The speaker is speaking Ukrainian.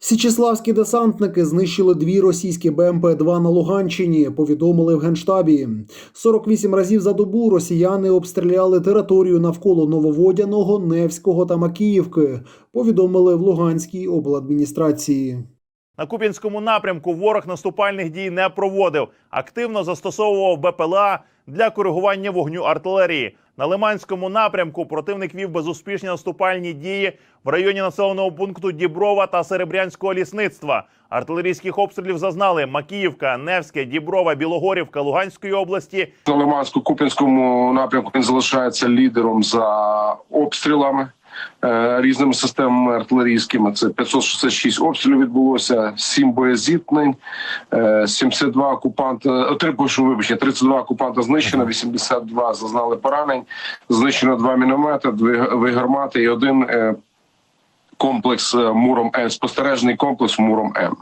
Січеславські десантники знищили дві російські БМП-2 на Луганщині. Повідомили в генштабі. 48 разів за добу росіяни обстріляли територію навколо Нововодяного, Невського та Макіївки. Повідомили в Луганській обладміністрації. На Куп'янському напрямку ворог наступальних дій не проводив. Активно застосовував БПЛА для коригування вогню артилерії. На Лиманському напрямку противник вів безуспішні наступальні дії в районі населеного пункту Діброва та Серебрянського лісництва. Артилерійських обстрілів зазнали Макіївка, Невське, Діброва, Білогорівка Луганської області, На Лимансько-Куп'янському напрямку він залишається лідером за обстрілами різними системами артилерійськими. Це 566 обстрілів відбулося, 7 боєзіткнень, е, 72 окупанта, 3, вибачте, вибачення, 32 окупанта знищено, 82 зазнали поранень, знищено 2 міномети, 2 гармати і один е, комплекс е, Муром М, спостережний комплекс Муром М.